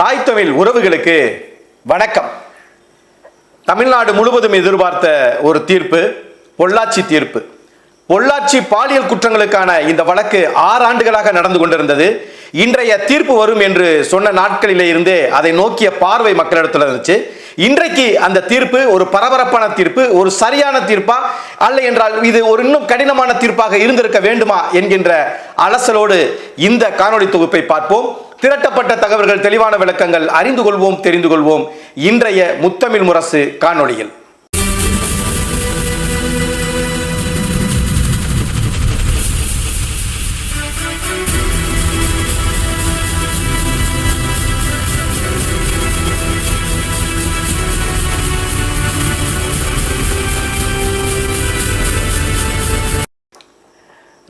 தாய் தமிழ் உறவுகளுக்கு வணக்கம். தமிழ்நாடு முழுவதும் எதிர்பார்த்த ஒரு தீர்ப்பு பொள்ளாச்சி தீர்ப்பு. பொள்ளாச்சி பாலியல் குற்றங்களுக்கான இந்த வழக்கு ஆறு ஆண்டுகளாக நடந்து கொண்டிருந்தது. இன்றைய தீர்ப்பு வரும் என்று சொன்ன நாட்களிலே இருந்தே அதை நோக்கிய பார்வை மக்களிடத்தில் இருந்துச்சு. இன்றைக்கு அந்த தீர்ப்பு ஒரு பரபரப்பான தீர்ப்பு ஒரு சரியான தீர்ப்பா அல்ல என்றால் இது ஒரு இன்னும் கடினமான தீர்ப்பாக இருந்திருக்க வேண்டுமா என்கின்ற அலசலோடு இந்த காணொளி தொகுப்பை பார்ப்போம். திரட்டப்பட்ட தகவல்கள் தெளிவான விளக்கங்கள் அறிந்து கொள்வோம் தெரிந்து கொள்வோம். இன்றைய முத்தமிழ் முரசு காணொளியில்.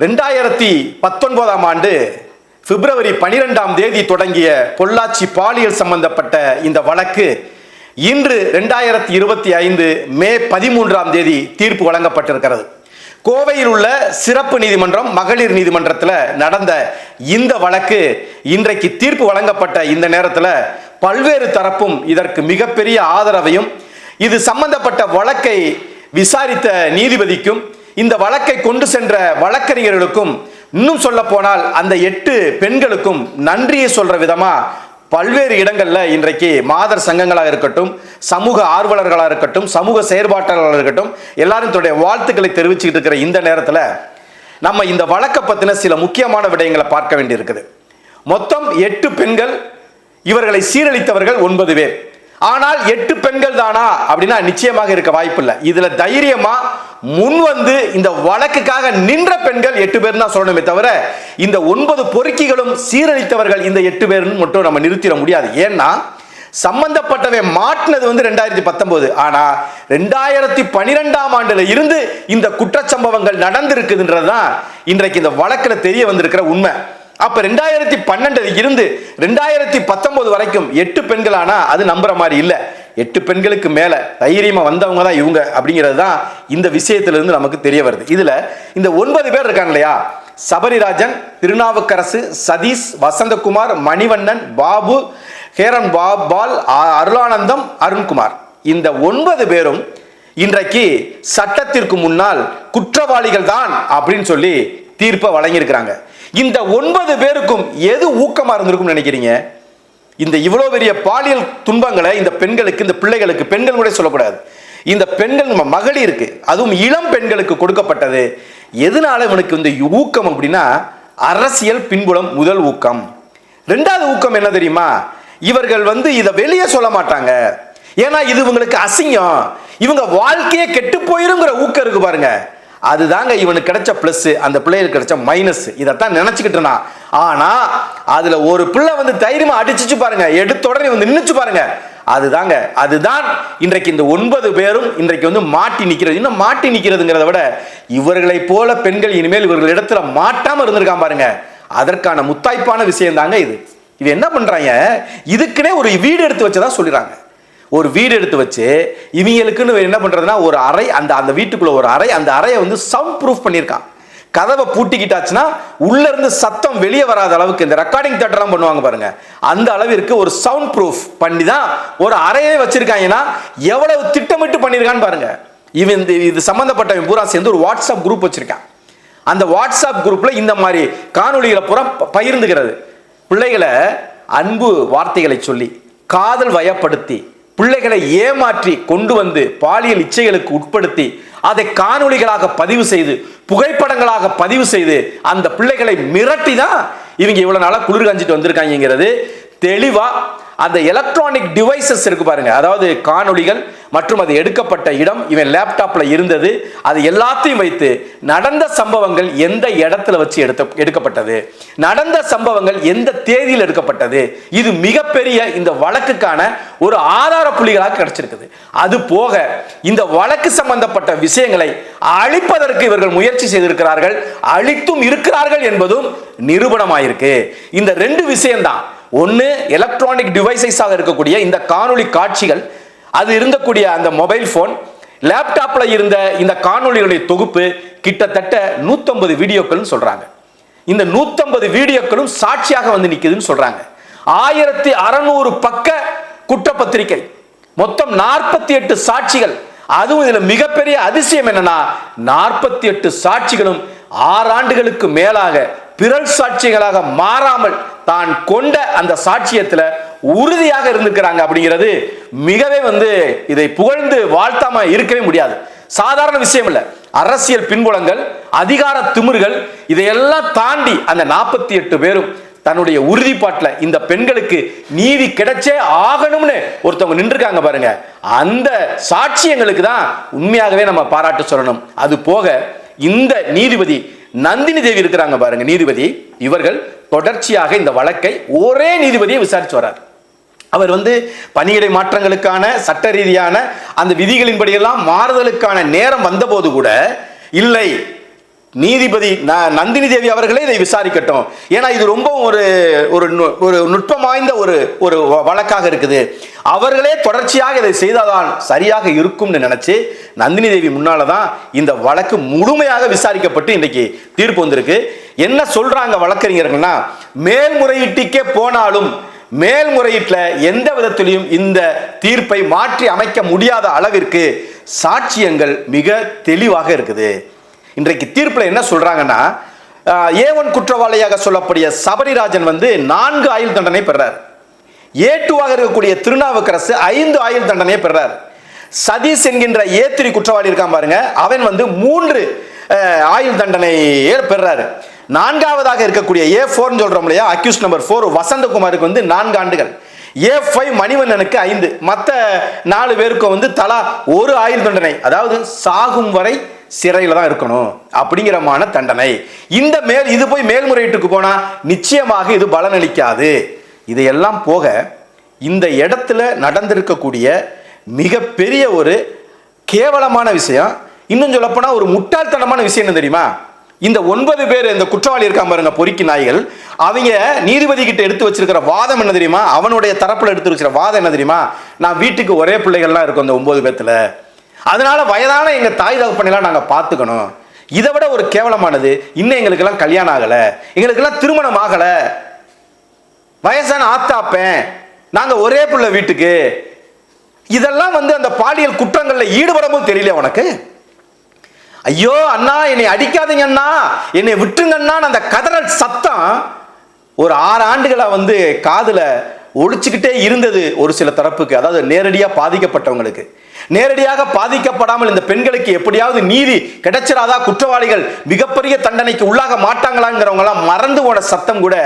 ரெண்டாயிரத்தி பத்தொன்பதாம் ஆண்டு பிப்ரவரி பனிரெண்டாம் தேதி தொடங்கிய பொள்ளாச்சி பாலியல் சம்பந்தப்பட்ட இந்த வழக்கு இன்று ரெண்டாயிரத்தி இருபத்தி ஐந்து மே பதிமூன்றாம் தேதி தீர்ப்பு வழங்கப்பட்டிருக்கிறது. கோவையில் உள்ள சிறப்பு நீதிமன்றம் மகளிர் நீதிமன்றத்தில் நடந்த இந்த வழக்கு இன்றைக்கு தீர்ப்பு வழங்கப்பட்ட இந்த நேரத்தில் பல்வேறு தரப்பும் இதற்கு மிகப்பெரிய ஆதரவையும் இது சம்பந்தப்பட்ட வழக்கை விசாரித்த நீதிபதிக்கும் இந்த வழக்கை கொண்டு சென்ற வழக்கறிஞர்களுக்கும் இன்னும் சொல்ல போனால் அந்த எட்டு பெண்களுக்கும் நன்றியை சொல்ற விதமா பல்வேறு இடங்களில் இன்றைக்கு மாதர் சங்கங்களாக இருக்கட்டும் சமூக ஆர்வலர்களாக இருக்கட்டும் சமூக செயற்பாட்டாளர்களாக இருக்கட்டும் எல்லாரும் தன்னுடைய வாழ்த்துக்களை தெரிவிச்சுக்கிட்டு இருக்கிற இந்த நேரத்தில் நம்ம இந்த வழக்கை பற்றின சில முக்கியமான விடயங்களை பார்க்க வேண்டியிருக்குது. மொத்தம் எட்டு பெண்கள் இவர்களை சீரழித்தவர்கள் ஒன்பது பேர். ஆனால் எட்டு பெண்கள் தானா? அப்படின்னா நிச்சயமாக இருக்க வாய்ப்பில்லை. இதுல தைரியமா முன் வந்து இந்த வழக்குக்காக நின்ற பெண்கள் எட்டு பேர் தான் சொல்லணுமே தவிர இந்த ஒன்பது பொறுக்கிகளும் சீரழித்தவர்கள் இந்த எட்டு பேர்னு மட்டும் நம்ம நிறுத்திட முடியாது. ஏன்னா சம்பந்தப்பட்டவன் மாட்டினது வந்து ரெண்டாயிரத்தி பத்தொன்பது ஆனா ரெண்டாயிரத்தி பனிரெண்டாம் ஆண்டுல இருந்து இந்த குற்றச்சம்பவங்கள் நடந்திருக்குதுன்றதுதான் இன்றைக்கு இந்த வழக்கில் தெரிய வந்திருக்கிற உண்மை. அப்போ ரெண்டாயிரத்தி பன்னெண்டு இருந்து ரெண்டாயிரத்தி பத்தொம்போது வரைக்கும் எட்டு பெண்களானா? அது நம்புற மாதிரி இல்லை. எட்டு பெண்களுக்கு மேலே தைரியமாக வந்தவங்க தான் இவங்க அப்படிங்கிறது தான் இந்த விஷயத்துல இருந்து நமக்கு தெரிய வருது. இதில் இந்த ஒன்பது பேர் இருக்காங்க இல்லையா? சபரிராஜன் திருநாவுக்கரசு சதீஷ் வசந்தகுமார் மணிவண்ணன் பாபு ஹேரன் பாபால் அ- அருளானந்தம் அருண்குமார். இந்த ஒன்பது பேரும் இன்றைக்கு சட்டத்திற்கு முன்னால் குற்றவாளிகள் தான் அப்படின்னு சொல்லி தீர்ப்பை வழங்கியிருக்கிறாங்க. இந்த ஒன்பது பேருக்கும் எது ஊக்கமா இருந்திருக்கும்னு நினைக்கிறீங்க? இந்த இவ்வளோ பெரிய பாலியல் துன்பங்களை இந்த பெண்களுக்கு இந்த பிள்ளைகளுக்கு பெண்கள் கூட சொல்லக்கூடாது. இந்த பெண்கள் நம்ம மகளிருக்கு அதுவும் இளம் பெண்களுக்கு கொடுக்கப்பட்டது. எதனால இவனுக்கு இந்த ஊக்கம் அப்படின்னா அரசியல் பின்புலம் முதல் ஊக்கம். ரெண்டாவது ஊக்கம் என்ன தெரியுமா? இவர்கள் வந்து இதை வெளியே சொல்ல மாட்டாங்க. ஏன்னா இது இவங்களுக்கு அசிங்கம். இவங்க வாழ்க்கையே கெட்டு போயிருங்கிற ஊக்கம் இருக்கு பாருங்க. அதுதாங்க இவனுக்கு கிடைச்ச பிளஸ் அந்த பிள்ளைகளுக்கு கிடைச்ச மைனஸ் இதைத்தான் நினைச்சுக்கிட்டு இருந்தான். ஆனா அதுல ஒரு பிள்ளை வந்து தைரியமா அடிச்சு பாருங்க. எடுத்த உடனே வந்து நின்றுச்சு பாருங்க. அதுதாங்க அதுதான் இன்றைக்கு இந்த ஒன்பது பேரும் இன்றைக்கு வந்து மாட்டி நிற்கிறது இன்னும் மாட்டி நிற்கிறதுங்கிறத விட இவர்களை போல பெண்கள் இனிமேல் இவர்கள் இடத்துல மாட்டாம இருந்திருக்கான் பாருங்க. அதற்கான முத்தாய்ப்பான விஷயம் தாங்க இது. இவன் என்ன பண்றாங்க? இதுக்குன்னே ஒரு வீடு எடுத்து வச்சதா சொல்லிடுறாங்க. ஒரு வீடு எடுத்து வச்சு இவங்களுக்குன்னு என்ன பண்ணுறதுனா ஒரு அறை அந்த அந்த வீட்டுக்குள்ள ஒரு அறை அந்த அறையை வந்து சவுண்ட் ப்ரூஃப் பண்ணியிருக்கான். கதவை பூட்டிக்கிட்டாச்சுன்னா உள்ளேருந்து சத்தம் வெளியே வராத அளவுக்கு இந்த ரெக்கார்டிங் தேட்டர்லாம் பண்ணுவாங்க பாருங்க. அந்த அளவிற்கு ஒரு சவுண்ட் ப்ரூஃப் பண்ணி தான் ஒரு அறையே வச்சிருக்காங்கன்னா எவ்வளவு திட்டமிட்டு பண்ணியிருக்கான்னு பாருங்க. இவன் இந்த இது சம்மந்தப்பட்டவன் பூரா சேர்ந்து ஒரு வாட்ஸ்அப் குரூப் வச்சிருக்கான். அந்த வாட்ஸ்அப் குரூப்ல இந்த மாதிரி காணொளிகளை பூரா பகிர்ந்துக்கிறது. பகிர்ந்துகிறது பிள்ளைகளை அன்பு வார்த்தைகளை சொல்லி காதல் வயப்படுத்தி பிள்ளைகளை ஏமாற்றி கொண்டு வந்து பாலியல் இச்சைகளுக்கு உட்படுத்தி அதை காணொளிகளாக பதிவு செய்து புகைப்படங்களாக பதிவு செய்து அந்த பிள்ளைகளை மிரட்டி தான் இவங்க இவ்வளோ நாளாக குளிர் காஞ்சிட்டு வந்திருக்காங்கிறது தெளிவா அந்த எலக்ட்ரானிக் டிவைசஸ் இருக்கு பாருங்க. அதாவது காணொளிகள் மற்றும் அது எடுக்கப்பட்ட இடம் இவன் லேப்டாப்ல இருந்தது அது எல்லாத்தையும் வைத்து நடந்த சம்பவங்கள் எந்த இடத்துல வச்சு எடுத்த எடுக்கப்பட்டது? நடந்த சம்பவங்கள் எந்த தேதியில் எடுக்கப்பட்டது? இது மிகப்பெரிய இந்த வழக்குக்கான ஒரு ஆதார புள்ளிகளாக கிடைச்சிருக்குது. அது போக இந்த வழக்கு சம்பந்தப்பட்ட விஷயங்களை அழிப்பதற்கு இவர்கள் முயற்சி செய்திருக்கிறார்கள். அழித்தும் இருக்கிறார்கள் என்பதும் நிரூபணமாயிருக்கு. இந்த ரெண்டு விஷயம்தான். ஒன்று எலக்ட்ரானிக் டிவைசஸாக இருக்கக்கூடிய இந்த காணொளி காட்சிகள் அது இருந்தக்கூடிய அந்த மொபைல் ஃபோன் லேப்டாப்பில் இருந்த இந்த காணொலிகளுடைய தொகுப்பு கிட்டத்தட்ட 150 வீடியோக்கள்னு சொல்கிறாங்க இந்த 150 வீடியோக்களும் சாட்சியாக வந்து நிற்குதுன்னு சொல்கிறாங்க ஆயிரத்தி அறநூறு பக்க குற்றப்பத்திரிகை மொத்தம் நாற்பத்தி எட்டு சாட்சிகள். அதுவும் இதில் மிகப்பெரிய அதிசயம் என்னன்னா நாற்பத்தி எட்டு சாட்சிகளும் ஆறு ஆண்டுகளுக்கு மேலாக பிறல் சாட்சிகளாக மாறாமல் தான் கொண்ட அந்த சாட்சியத்துல உறுதியாக இருந்திருக்கிறாங்க அப்படிங்கிறது மிகவே வந்து இதை புகழ்ந்து வாழ்த்தாம இருக்கவே முடியாது. சாதாரண விஷயம் இல்லை. அரசியல் பின்புலங்கள் அதிகார திமிர்கள் இதையெல்லாம் தாண்டி அந்த நாற்பத்தி எட்டு பேரும் தன்னுடைய உறுதிப்பாட்டில் இந்த பெண்களுக்கு நீதி கிடைச்சே ஆகணும்னு ஒருத்தவங்க நின்றுருக்காங்க பாருங்க. அந்த சாட்சியங்களுக்கு தான் உண்மையாகவே நம்ம பாராட்டு சொல்லணும். அது போக இந்த நீதிபதி நந்தினி தேவி இருக்கிறாங்க பாருங்க நீதிபதி. இவர்கள் தொடர்ச்சியாக இந்த வழக்கை ஒரே நீதிபதியை விசாரிச்சு வரார் அவர் வந்து பணியிடை மாற்றங்களுக்கான சட்ட ரீதியான அந்த விதிகளின்படியெல்லாம் மாறுதலுக்கான நேரம் வந்தபோது கூட இல்லை நீதிபதி நந்தினி தேவி அவர்களே இதை விசாரிக்கட்டும். ஏன்னா இது ரொம்ப ஒரு ஒரு நு- ஒரு நுட்பம் வாய்ந்த ஒரு ஒரு வ- வழக்காக இருக்குது. அவர்களே தொடர்ச்சியாக இதை செய்தாதான் சரியாக இருக்கும்னு நினைச்சு நந்தினி தேவி முன்னால தான் இந்த வழக்கு முழுமையாக விசாரிக்கப்பட்டு இன்னைக்கு தீர்ப்பு வந்திருக்கு. என்ன சொல்றாங்க வழக்கறிஞர்கள்னா மேல்முறையீட்டுக்கே போனாலும் மேல்முறையீட்டில் எந்த விதத்திலையும் இந்த தீர்ப்பை மாற்றி அமைக்க முடியாத அளவிற்கு சாட்சியங்கள் மிக தெளிவாக இருக்குது. இன்றைக்கு தீர்ப்பில் என்ன சொல்கிறாங்கன்னா ஏ ஒன் குற்றவாளியாக சொல்லக்கூடிய சபரிராஜன் வந்து நான்கு ஆயுள் தண்டனை பெறார். ஏ டூவாக இருக்கக்கூடிய திருநாவுக்கரசு ஐந்து ஆயுள் தண்டனையை பெறார். சதீஷ் என்கின்ற ஏ த்ரீ குற்றவாளி இருக்கான் பாருங்க அவன் வந்து மூன்று ஆயுள் தண்டனையே பெறாரு. நான்காவதாக இருக்கக்கூடிய ஏ ஃபோர்னு சொல்கிறோம் இல்லையா அக்யூஸ் நம்பர் ஃபோர் வசந்தகுமாருக்கு வந்து நான்கு ஆண்டுகள். ஏ ஃபைவ் மணிவண்ணனுக்கு ஐந்து. மற்ற நாலு பேருக்கும் வந்து தலா ஒரு ஆயுள் தண்டனை. அதாவது சாகும் வரை சிறையில் தான் இருக்கணும் அப்படிங்கிறமான தண்டனை. இந்த மேல் இது போய் மேல்முறையீட்டுக்கு போனால் நிச்சயமாக இது பலனளிக்காது இதையெல்லாம் போக இந்த இடத்துல நடந்திருக்கக்கூடிய மிகப்பெரிய ஒரு கேவலமான விஷயம். இன்னும் சொல்லப்போனால் ஒரு முட்டாள்தனமான விஷயம் என்ன தெரியுமா? இந்த ஒன்பது பேர் இந்த குற்றவாளி இருக்காம பாருங்க பொறுக்கி நாய்கள். அவங்க நீதிபதி கிட்ட எடுத்து வச்சிருக்கிற வாதம் என்ன தெரியுமா? அவனுடைய தரப்புல எடுத்து வச்சிருக்கிற வாதம் என்ன தெரியுமா? நான் வீட்டுக்கு ஒரே பிள்ளைகள்லாம் இருக்கும் இந்த ஒன்பது பேர்த்துல அதனால வயதான எங்கள் தாய் தகப்பனெல்லாம் நாங்கள் பார்த்துக்கணும். இதை விட ஒரு கேவலமானது இன்னும் எங்களுக்கெல்லாம் கல்யாணம் ஆகலை. எங்களுக்கெல்லாம் திருமணம் ஆகலை. வயசான ஆத்தாப்பேன் நாங்கள் ஒரே பிள்ளை வீட்டுக்கு. இதெல்லாம் வந்து அந்த பாலியல் குற்றங்களில் ஈடுபடவும் தெரியல உனக்கு? ஐயோ அண்ணா என்னை அடிக்காதீங்க அண்ணா. என்னை விட்டுருங்க அந்த கதறல் சத்தம் ஒரு ஆறு ஆண்டுகளாக வந்து காதில் ஒழிச்சுக்கிட்டே இருந்தது ஒரு சில தரப்புக்கு. அதாவது நேரடியாக பாதிக்கப்பட்டவங்களுக்கு. நேரடியாக பாதிக்கப்படாமல் இந்த பெண்களுக்கு எப்படியாவது நீதி கிடைச்சிடாதா குற்றவாளிகள் மிகப்பெரிய தண்டனைக்கு உள்ளாக மாட்டாங்களாங்கிறவங்களாம் மறந்து போன சத்தம் கூட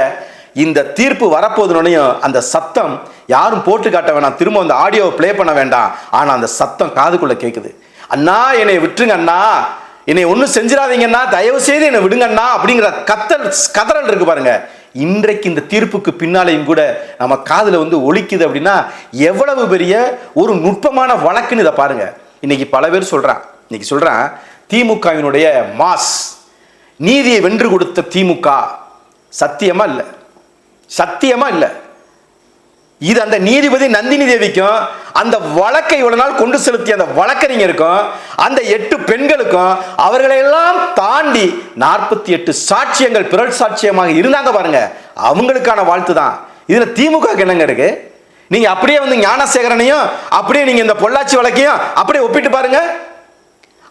இந்த தீர்ப்பு வரப்போதுனையும் அந்த சத்தம் யாரும் போட்டு காட்ட வேணாம். திரும்ப அந்த ஆடியோவை ப்ளே பண்ண வேண்டாம். ஆனால் அந்த சத்தம் காதுக்குள்ளே கேட்குது அண்ணா என்னை விட்டுருங்க அண்ணா. என்னை ஒன்றும் செஞ்சிடாதீங்கண்ணா தயவு செய்து என்னை விடுங்கண்ணா அப்படிங்கிற கத்தல் கதறல் இருக்கு பாருங்கள் இன்றைக்கு இந்த தீர்ப்புக்கு பின்னாலேயும் கூட நம்ம காதில் வந்து ஒழிக்குது அப்படின்னா எவ்வளவு பெரிய ஒரு நுட்பமான வழக்குன்னு இதை பாருங்கள் இன்றைக்கி பல பேர் சொல்கிறான் இன்றைக்கி சொல்கிறான் திமுகவினுடைய மாஸ் நீதியை வென்று கொடுத்த திமுக சத்தியமாக இல்லை? சத்தியமாக இல்லை? இது அந்த நீதிபதி நந்தினி தேவிக்கும் அந்த வழக்கை இவ்வளவு நாள் கொண்டு செலுத்திய அந்த வழக்கறிஞருக்கும் அந்த எட்டு பெண்களுக்கும் அவர்களையெல்லாம் தாண்டி நாற்பத்தி எட்டு சாட்சியங்கள் பிறல் சாட்சியமாக இருந்தாங்க பாருங்க. அவங்களுக்கான வாழ்த்து தான். இதுல திமுக என்னங்க இருக்கு? நீங்க அப்படியே வந்து ஞானசேகரனையும் அப்படியே நீங்க இந்த பொள்ளாச்சி வழக்கையும் அப்படியே ஒப்பிட்டு பாருங்க.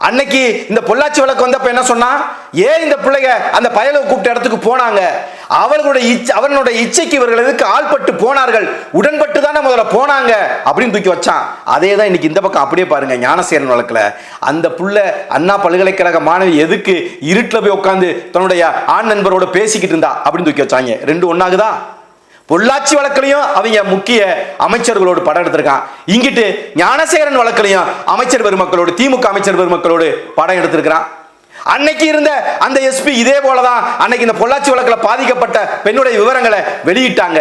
அன்னைக்கு இந்த பொள்ளாச்சி வழக்கு வந்தப்ப என்ன சொன்னா? ஏன் இந்த பிள்ளைங்க அந்த பயலை கூப்பிட்ட இடத்துக்கு போனாங்க? அவர்களுடைய இச்சை அவனுடைய இச்சைக்கு இவர்கள் எதுக்கு ஆள்பட்டு போனார்கள்? உடன்பட்டு தானே முதல்ல போனாங்க? அப்படின்னு தூக்கி வச்சான். அதே தான் இன்னைக்கு இந்த பக்கம் அப்படியே பாருங்க ஞானசேரன் வழக்கில். அந்த புள்ள அண்ணா பல்கலைக்கழக மாணவி எதுக்கு இருட்டில் போய் உட்காந்து தன்னுடைய ஆண் நண்பரோட பேசிக்கிட்டு இருந்தா? அப்படின்னு தூக்கி வச்சாங்க. ரெண்டு ஒன்னாகுதா பொள்ளாச்சி வழக்கிலையும் அவங்க முக்கிய அமைச்சர்களோடு படம் எடுத்திருக்கான் இங்கிட்டு ஞானசேகரன் வழக்கிலையும் அமைச்சர் பெருமக்களோடு திமுக அமைச்சர் பெருமக்களோடு படம் எடுத்திருக்கிறான். அன்னைக்கு இருந்த அந்த எஸ்பி இதே போலதான் அன்னைக்கு இந்த பொள்ளாச்சி வழக்கில் பாதிக்கப்பட்ட பெண்ணுடைய விவரங்களை வெளியிட்டாங்க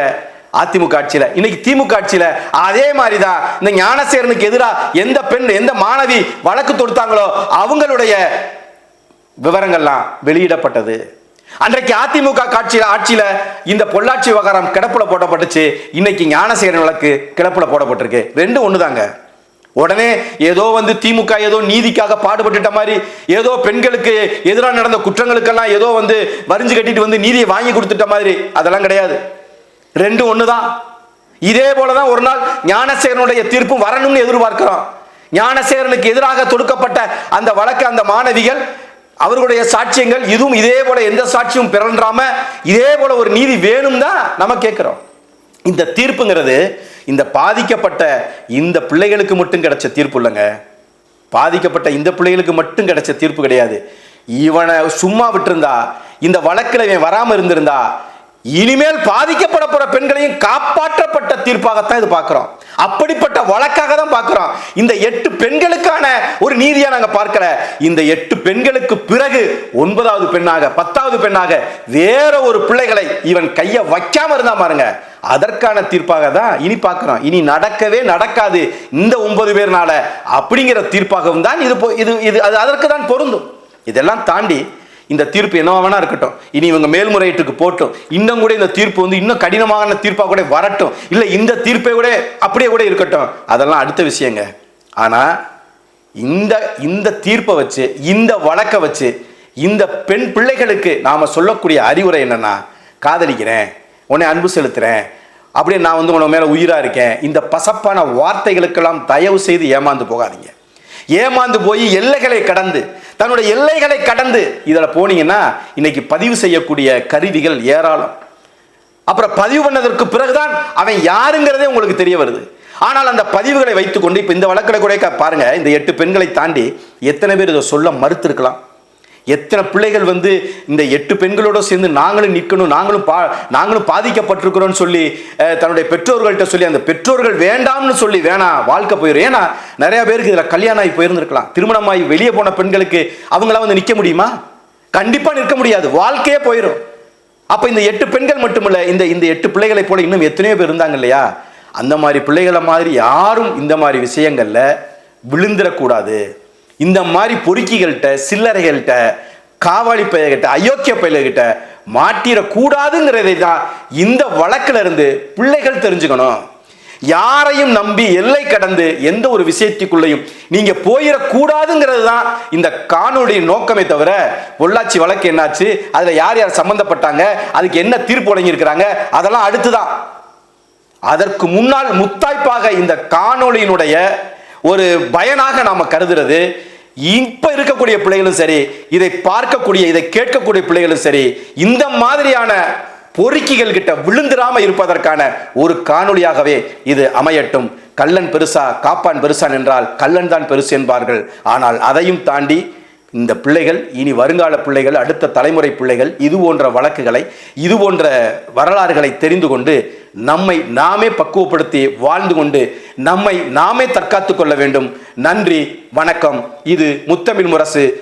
அதிமுக ஆட்சியில. இன்னைக்கு திமுக ஆட்சியில அதே மாதிரிதான் இந்த ஞானசேரனுக்கு எதிராக எந்த பெண் எந்த மாணவி வழக்கு தொடுத்தாங்களோ அவங்களுடைய விவரங்கள்லாம் வெளியிடப்பட்டது. அன்றைக்கு அதிமுக காட்சியில் ஆட்சியில இந்த பொள்ளாச்சி விவகாரம் கிடப்புல போடப்பட்டுச்சு. இன்னைக்கு ஞானசேகரன் வழக்கு கிடப்புல போடப்பட்டிருக்கு. ரெண்டும் ஒண்ணுதாங்க. உடனே ஏதோ வந்து திமுக ஏதோ நீதிக்காக பாடுபட்டுட்ட மாதிரி ஏதோ பெண்களுக்கு எதிராக நடந்த குற்றங்களுக்கெல்லாம் ஏதோ வந்து வரிஞ்சு கட்டிட்டு வந்து நீதியை வாங்கி கொடுத்துட்ட மாதிரி அதெல்லாம் கிடையாது. ரெண்டும் தான் இதே போலதான் ஒரு நாள் ஞானசேகரனுடைய தீர்ப்பும் வரணும்னு எதிர்பார்க்கிறோம். ஞானசேகரனுக்கு எதிராக தொடுக்கப்பட்ட அந்த வழக்கு அந்த மாணவிகள் அவர்களுடைய சாட்சியங்கள் இதுவும் இதே போல எந்த சாட்சியும் பிறன்றாம இதே போல ஒரு நீதி வேணும் தான் நம்ம கேட்கிறோம். இந்த தீர்ப்புங்கிறது இந்த பாதிக்கப்பட்ட இந்த பிள்ளைகளுக்கு மட்டும் கிடைச்ச தீர்ப்பு இல்லைங்க. பாதிக்கப்பட்ட இந்த பிள்ளைகளுக்கு மட்டும் கிடைச்ச தீர்ப்பு கிடையாது. இவனை சும்மா விட்டுருந்தா இந்த வழக்கில் இவன் வராமல் இருந்திருந்தா இனிமேல் பாதிக்கப்பட போற பெண்களையும் காப்பாற்றப்பட்ட தீர்ப்பாகத்தான் இது பார்க்கிறோம். அப்படிப்பட்ட வழக்காக தான் பார்க்கிறோம். இந்த எட்டு பெண்களுக்கான ஒரு நீதியா நாங்க பார்க்கல. இந்த எட்டு பெண்களுக்கு பிறகு ஒன்பதாவது பெண்ணாக பத்தாவது பெண்ணாக வேற ஒரு பிள்ளைகளை இவன் கைய வைக்காம இருந்தா பாருங்க. அதற்கான தீர்ப்பாக தான் இனி பார்க்கிறோம். இனி நடக்கவே நடக்காது இந்த ஒன்பது பேர்னால. அப்படிங்கிற தீர்ப்பாகவும் தான் இது இது இது அது அதற்கு தான் பொருந்தும். இதெல்லாம் தாண்டி இந்த தீர்ப்பு என்னவா வேணா இருக்கட்டும். இனி இவங்க மேல்முறையீட்டுக்கு போட்டும். இன்னும் கூட இந்த தீர்ப்பு வந்து இன்னும் கடினமான தீர்ப்பாக கூட வரட்டும். இல்லை இந்த தீர்ப்பை கூட அப்படியே கூட இருக்கட்டும். அதெல்லாம் அடுத்த விஷயங்க. ஆனால் இந்த இந்த தீர்ப்பை வச்சு இந்த வழக்கை வச்சு இந்த பெண் பிள்ளைகளுக்கு நாம் சொல்லக்கூடிய அறிவுரை என்னன்னா காதலிக்கிறேன் உன்னை அன்பு செலுத்துகிறேன் அப்படியே நான் வந்து உன மேலே உயிராக இருக்கேன் இந்த பசப்பான வார்த்தைகளுக்கெல்லாம் தயவு செய்து ஏமாந்து போகாதீங்க. ஏமாந்து போய் எல்லைகளை கடந்து தன்னுடைய எல்லைகளை கடந்து இதில் போனீங்கன்னா இன்னைக்கு பதிவு செய்யக்கூடிய கருவிகள் ஏராளம். அப்புறம் பதிவு பண்ணதற்கு பிறகுதான் அவன் யாருங்கிறதே உங்களுக்கு தெரிய வருது. ஆனால் அந்த பதிவுகளை வைத்துக்கொண்டு இப்போ இந்த வழக்கில் கூட பாருங்க இந்த எட்டு பெண்களை தாண்டி எத்தனை பேர் இதை சொல்ல மறுத்திருக்கலாம். எத்தனை பிள்ளைகள் வந்து இந்த எட்டு பெண்களோட சேர்ந்து நாங்களும் நிற்கணும் நாங்களும் பா நாங்களும் பாதிக்கப்பட்டிருக்கிறோம்னு சொல்லி தன்னுடைய பெற்றோர்கள்ட்ட சொல்லி அந்த பெற்றோர்கள் வேண்டாம்னு சொல்லி வேணாம் வாழ்க்கை போயிடும் ஏன்னா நிறைய பேருக்கு இதில் கல்யாணம் ஆகி போயிருந்துருக்கலாம். திருமணமாகி வெளியே போன பெண்களுக்கு அவங்களாம் வந்து நிற்க முடியுமா? கண்டிப்பாக நிற்க முடியாது. வாழ்க்கையே போயிடும் அப்போ இந்த எட்டு பெண்கள் மட்டுமில்லை இந்த இந்த எட்டு பிள்ளைகளை போல இன்னும் எத்தனையோ பேர் இருந்தாங்க இல்லையா? அந்த மாதிரி பிள்ளைகளை மாதிரி யாரும் இந்த மாதிரி விஷயங்களில் விழுந்துடக்கூடாது. இந்த மாதிரி பொறுக்கிகள்கிட்ட சில்லறைகள்கிட்ட காவாளி பையகிட்ட அயோக்கிய பையகிட்ட மாட்டிடக்கூடாதுங்கிறதை தான் இந்த வழக்கில் இருந்து பிள்ளைகள் தெரிஞ்சுக்கணும். யாரையும் நம்பி எல்லை கடந்து எந்த ஒரு விஷயத்துக்குள்ளேயும் நீங்க போயிடக்கூடாதுங்கிறது தான் இந்த காணொளியின் நோக்கமே தவிர பொள்ளாச்சி வழக்கு என்னாச்சு அதுல யார் யார் சம்பந்தப்பட்டாங்க அதுக்கு என்ன தீர்ப்பு வழங்கியிருக்கிறாங்க அதெல்லாம் அடுத்துதான். அதற்கு முன்னால் முத்தாய்ப்பாக இந்த காணொளியினுடைய ஒரு பயனாக நாம் கருதுறது இப்போ இருக்கக்கூடிய பிள்ளைகளும் சரி இதை பார்க்கக்கூடிய இதை கேட்கக்கூடிய பிள்ளைகளும் சரி இந்த மாதிரியான பொறுக்கிகள் கிட்ட விழுந்திராம இருப்பதற்கான ஒரு காணொளியாகவே இது அமையட்டும். கள்ளன் பெருசா காப்பான் பெருசான் என்றால் கல்லன் தான் பெருசு என்பார்கள். ஆனால் அதையும் தாண்டி இந்த பிள்ளைகள் இனி வருங்கால பிள்ளைகள் அடுத்த தலைமுறை பிள்ளைகள் இது போன்ற வழக்குகளை இது போன்ற வரலாறுகளை தெரிந்து கொண்டு நம்மை நாமே பக்குவப்படுத்தி வாழ்ந்து கொண்டு நம்மை நாமே தற்காத்துக் கொள்ள வேண்டும். நன்றி வணக்கம். இது முத்தமிழ் முரசு.